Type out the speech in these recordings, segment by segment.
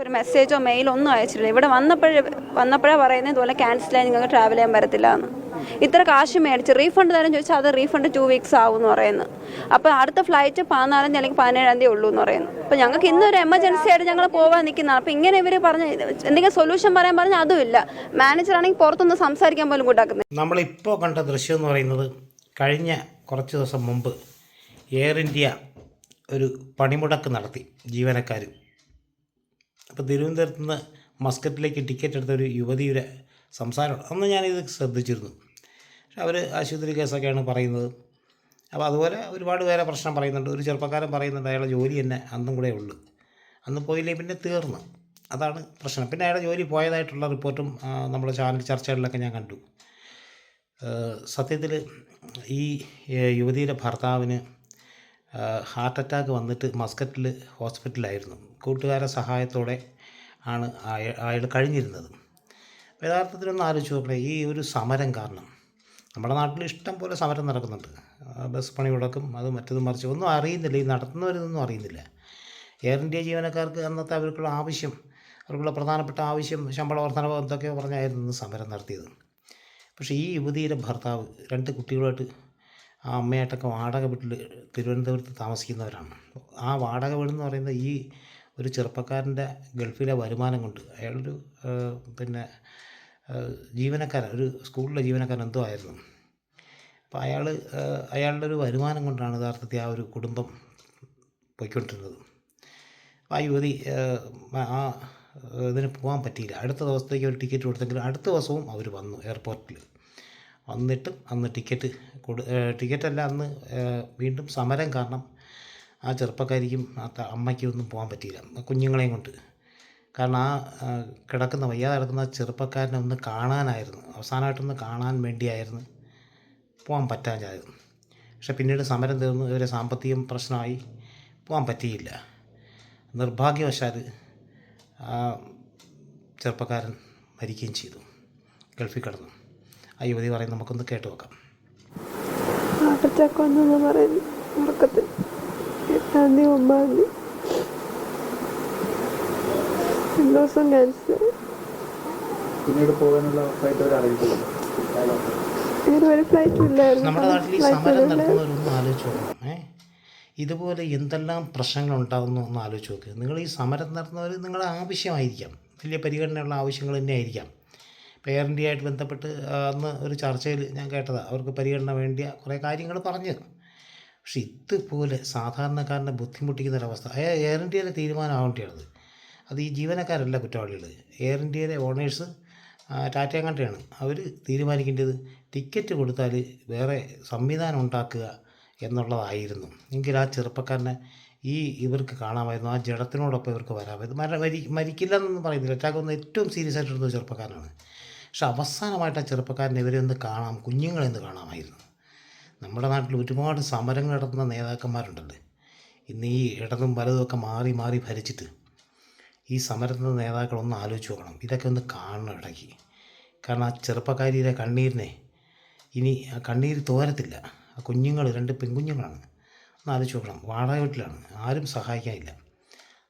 ഒരു മെസ്സേജോ മെയിലോ ഒന്നും അയച്ചിട്ടില്ല. ഇവിടെ വന്നപ്പോഴേ വന്നപ്പോഴേ പറയുന്നത് ഇതുപോലെ ക്യാൻസൽ ആയി നിങ്ങൾക്ക് ട്രാവൽ ചെയ്യാൻ പറ്റത്തില്ല എന്ന്. ഇത്ര കാശ് മേടിച്ച് റീഫണ്ട് തരാൻ ചോദിച്ചാൽ അത് റീഫണ്ട് ടു വീക്സ് ആവും എന്ന് പറയുന്നു. അപ്പോൾ അടുത്ത ഫ്ലൈറ്റ് പതിനാലാം തീയതി അല്ലെങ്കിൽ പതിനേഴാം തീയതി ഉള്ളൂ എന്ന് പറയുന്നു. അപ്പോൾ ഞങ്ങൾക്ക് ഇന്നൊരു എമർജൻസി ആയിട്ട് ഞങ്ങൾ പോകാൻ നിൽക്കുന്നതാണ് അപ്പോൾ ഇങ്ങനെ ഇവർ പറഞ്ഞ എന്തെങ്കിലും സൊല്യൂഷൻ പറയാൻ പറഞ്ഞാൽ അതുമില്ല മാനേജർ ആണെങ്കിൽ പുറത്തൊന്ന് സംസാരിക്കാൻ പോലും കൂട്ടാക്കുന്നത് നമ്മളിപ്പോൾ കണ്ട ദൃശ്യം എന്ന് പറയുന്നത് കഴിഞ്ഞ കുറച്ച് ദിവസം മുമ്പ് എയർ ഇന്ത്യ ഒരു പണിമുടക്ക് നടത്തി ജീവനക്കാർ അപ്പോൾ തിരുവനന്തപുരത്ത് നിന്ന് മസ്കറ്റിലേക്ക് ടിക്കറ്റ് എടുത്ത ഒരു യുവതിയുടെ സംസാരമാണ് അന്ന് ഞാനിത് ശ്രദ്ധിച്ചിരുന്നു. പക്ഷെ അവർ ആശുപത്രി കേസൊക്കെയാണ് പറയുന്നത്. അപ്പോൾ അതുപോലെ ഒരുപാട് പേരെ പ്രശ്നം പറയുന്നുണ്ട്. ഒരു ചെറുപ്പക്കാരൻ പറയുന്നുണ്ട് അയാളുടെ ജോലി തന്നെ അന്നും കൂടെ ഉള്ളു. അന്ന് പോയില്ലേ പിന്നെ തീർന്നു. അതാണ് പ്രശ്നം. പിന്നെ അയാളുടെ ജോലി പോയതായിട്ടുള്ള റിപ്പോർട്ടും നമ്മുടെ ചാനൽ ചർച്ചകളിലൊക്കെ ഞാൻ കണ്ടു. സത്യത്തിൽ ഈ യുവതിയുടെ ഭർത്താവിന് ഹാർട്ട് അറ്റാക്ക് വന്നിട്ട് മസ്കറ്റിൽ ഹോസ്പിറ്റലായിരുന്നു കൂട്ടുകാരുടെ സഹായത്തോടെ ആണ് അയ- അയാൾ കഴിഞ്ഞിരുന്നത്. യഥാർത്ഥത്തിലൊന്ന് ആലോചിച്ച് നോക്കണേ ഈ ഒരു സമരം കാരണം നമ്മുടെ നാട്ടിൽ ഇഷ്ടം പോലെ സമരം നടക്കുന്നുണ്ട്. ബസ് പണി മുടക്കും അത് മറ്റതും മറിച്ച് ഒന്നും അറിയുന്നില്ല ഈ നടത്തുന്നവരിതൊന്നും അറിയുന്നില്ല. എയർ ഇന്ത്യ ജീവനക്കാർക്ക് അന്നത്തെ അവർക്കുള്ള ആവശ്യം അവർക്കുള്ള പ്രധാനപ്പെട്ട ആവശ്യം ശമ്പള വർധനവ് എന്തൊക്കെയോ പറഞ്ഞായിരുന്നു സമരം നടത്തിയത്. പക്ഷേ ഈ യുവതിയുടെ ഭർത്താവ് രണ്ട് കുട്ടികളുമായിട്ട് ആ അമ്മയായിട്ടൊക്കെ വാടക വീട്ടിൽ തിരുവനന്തപുരത്ത് താമസിക്കുന്നവരാണ്. ആ വാടക വീടെന്ന് പറയുന്നത് ഈ ഒരു ചെറുപ്പക്കാരന്റെ ഗൾഫിലെ വരുമാനം കൊണ്ട് അയാളൊരു പിന്നെ ജീവനക്കാരൻ ഒരു സ്കൂളിലെ ജീവനക്കാരൻ എന്തോ ആയിരുന്നു. അപ്പോൾ അയാൾ അയാളുടെ ഒരു വരുമാനം കൊണ്ടാണ് യഥാർത്ഥത്തിൽ ആ ഒരു കുടുംബം പോയിക്കൊണ്ടിരുന്നത്. ആ യുവതി ആ ഇതിന് പോകാൻ പറ്റിയില്ല. അടുത്ത ദിവസത്തേക്ക് ഒരു ടിക്കറ്റ് കൊടുത്തെങ്കിലും അടുത്ത ദിവസവും അവർ വന്നു എയർപോർട്ടിൽ വന്നിട്ട് അന്ന് ടിക്കറ്റ് കൊടു ടിക്കറ്റല്ല അന്ന് വീണ്ടും സമരം കാരണം ആ ചെറുപ്പക്കാരിക്കും ആ അമ്മയ്ക്കും ഒന്നും പോകാൻ പറ്റിയില്ല കുഞ്ഞുങ്ങളെയും കൊണ്ട്. കാരണം ആ ആ, കിടക്കുന്ന വയ്യാതെ കിടക്കുന്ന ചെറുപ്പക്കാരനെ ഒന്ന് കാണാനായിരുന്നു അവസാനമായിട്ടൊന്ന് കാണാൻ വേണ്ടിയായിരുന്നു പോകാൻ പറ്റാഞ്ഞായിരുന്നു. പക്ഷെ പിന്നീട് സമരം തീർന്നു ഇവരെ സാമ്പത്തികം പ്രശ്നമായി പോകാൻ പറ്റിയില്ല. നിർഭാഗ്യവശാൽ ആ ചെറുപ്പക്കാരൻ മരിക്കുകയും ചെയ്തു ഗൾഫിൽ കിടന്നു. ആ യുവതി പറയും നമുക്കൊന്ന് കേട്ട് നോക്കാം. ഹാർട്ട് അറ്റാക്ക് വന്നെന്ന് പറയുന്നു ഉറക്കത്തിൽ. എട്ടാം തീയതി ഒമ്പതാം തീയതി. രണ്ട് ദിവസം ക്യാൻസൽ പിന്നീട് പോകാനുള്ള ഫ്ലൈറ്റ് അവർ ഒരു ഫ്ലൈറ്റ് ഇല്ലായിരുന്നു. നമ്മുടെ നാട്ടിൽ ഈ സമരം ആലോചിച്ച് നോക്കണം ഇതുപോലെ എന്തെല്ലാം പ്രശ്നങ്ങൾ ഉണ്ടാകുന്നു എന്ന് ആലോചിച്ച് നോക്കുക നിങ്ങൾ ഈ സമരം നടത്തുന്നവർ നിങ്ങളുടെ ആവശ്യമായിരിക്കാം. വലിയ പരിഗണനയുള്ള ആവശ്യങ്ങൾ തന്നെ ആയിരിക്കാം ഇന്ത്യ ബന്ധപ്പെട്ട് അന്ന് ഒരു ചർച്ചയിൽ ഞാൻ കേട്ടതാണ് അവർക്ക് പരിഗണന വേണ്ടിയ കുറേ കാര്യങ്ങൾ പറഞ്ഞു. പക്ഷെ ഇതുപോലെ സാധാരണക്കാരനെ ബുദ്ധിമുട്ടിക്കുന്ന ഏ, എയർ ഇന്ത്യയിലെ തീരുമാനമാവേണ്ടിയാണത്. അത് ഈ ജീവനക്കാരല്ല കുറ്റവാളികൾ എയർ ഇന്ത്യയിലെ ഓണേഴ്സ് ടാറ്റ കൺട്രിയാണ് അവർ തീരുമാനിക്കേണ്ടത് ടിക്കറ്റ് കൊടുത്താൽ വേറെ സംവിധാനം ഉണ്ടാക്കുക എന്നുള്ളതായിരുന്നു. എങ്കിൽ ആ ചെറുപ്പക്കാരനെ ഈ ഇവർക്ക് കാണാമായിരുന്നു. ആ ജഡത്തിനോടൊപ്പം ഇവർക്ക് വരാമായിരുന്നു. മര മരി മരിക്കില്ല എന്നൊന്നും പറയുന്നില്ല. അറ്റാക്ക് ഏറ്റവും സീരിയസ് ആയിട്ടെടുത്ത ചെറുപ്പക്കാരനാണ്. പക്ഷെ അവസാനമായിട്ട് ആ ചെറുപ്പക്കാരനെ ഇവരെ ഒന്ന് കാണാം കുഞ്ഞുങ്ങളെ ഒന്ന് കാണാമായിരുന്നു. നമ്മുടെ നാട്ടിൽ ഒരുപാട് സമരങ്ങൾ നടത്തുന്ന നേതാക്കന്മാരുണ്ടല്ലോ. ഇന്ന് ഈ ഇടതും വലതും ഒക്കെ മാറി മാറി ഭരിച്ചിട്ട് ഈ സമരത്തിന്റെ നേതാക്കളൊന്ന് ആലോചിച്ച് നോക്കണം. ഇതൊക്കെ ഒന്ന് കാണണം ഇടയ്ക്ക്. കാരണം ആ ചെറുപ്പക്കാരിയുടെ കണ്ണീരിനെ ഇനി ആ കണ്ണീര് തോരത്തില്ല. ആ കുഞ്ഞുങ്ങൾ രണ്ട് പെൺകുഞ്ഞുങ്ങളാണ്. ഒന്ന് ആലോചിച്ച് നോക്കണം. വാടക വീട്ടിലാണ്. ആരും സഹായിക്കാനില്ല.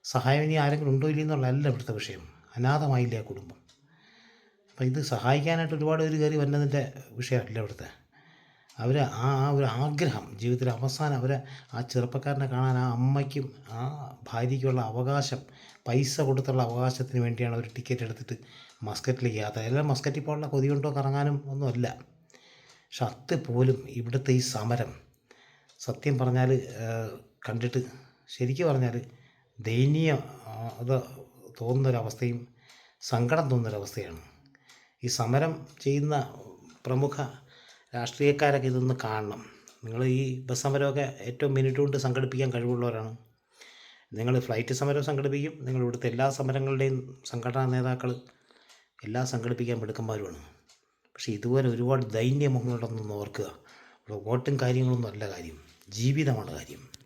സഹായം ഇനി ആരെങ്കിലും ഉണ്ടോ ഇല്ലയെന്നുള്ളതല്ല ഇവിടുത്തെ വിഷയം. അനാഥമായില്ലേ ആ കുടുംബം? അപ്പോൾ ഇത് സഹായിക്കാനായിട്ട് ഒരുപാട് പേര് കയറി വരുന്നതിന്റെ വിഷയമല്ല ഇവിടുത്തെ. അവർ ആ ആ ഒരു ആഗ്രഹം ജീവിതത്തിൽ അവസാനം അവരെ ആ ചെറുപ്പക്കാരനെ കാണാൻ ആ അമ്മയ്ക്കും ആ ഭാര്യയ്ക്കുള്ള അവകാശം പൈസ കൊടുത്തുള്ള അവകാശത്തിന് വേണ്ടിയാണ് അവർ ടിക്കറ്റ് എടുത്തിട്ട് മസ്കറ്റിലേക്ക് യാത്ര എല്ലാം മസ്കറ്റിൽ പോലുള്ള കൊതി കൊണ്ടോ കറങ്ങാനും ഒന്നുമല്ല. പക്ഷെ അത് പോലും ഇവിടുത്തെ ഈ സമരം സത്യം പറഞ്ഞാൽ കണ്ടിട്ട് ശരിക്കും പറഞ്ഞാൽ ദയനീയ അത് തോന്നുന്നൊരവസ്ഥയും സങ്കടം തോന്നുന്നൊരവസ്ഥയാണ്. ഈ സമരം ചെയ്യുന്ന പ്രമുഖ രാഷ്ട്രീയക്കാരൊക്കെ ഇതൊന്ന് കാണണം. നിങ്ങൾ ഈ ബസ് സമരമൊക്കെ ഏറ്റവും മിനിറ്റ് കൊണ്ട് സംഘടിപ്പിക്കാൻ കഴിവുള്ളവരാണ്. നിങ്ങൾ ഫ്ലൈറ്റ് സമരം സംഘടിപ്പിക്കും. നിങ്ങൾ ഇവിടുത്തെ എല്ലാ സമരങ്ങളുടെയും സംഘടനാ നേതാക്കൾ എല്ലാം സംഘടിപ്പിക്കാൻ മിടുക്കന്മാരുമാണ്. പക്ഷേ ഇതുപോലെ ഒരുപാട് ദൈന്യമുഖങ്ങളുണ്ടെന്നൊന്ന് ഓർക്കുക. ഇവിടെ വോട്ടും കാര്യങ്ങളൊന്നും അല്ല കാര്യം. ജീവിതമാണ് കാര്യം.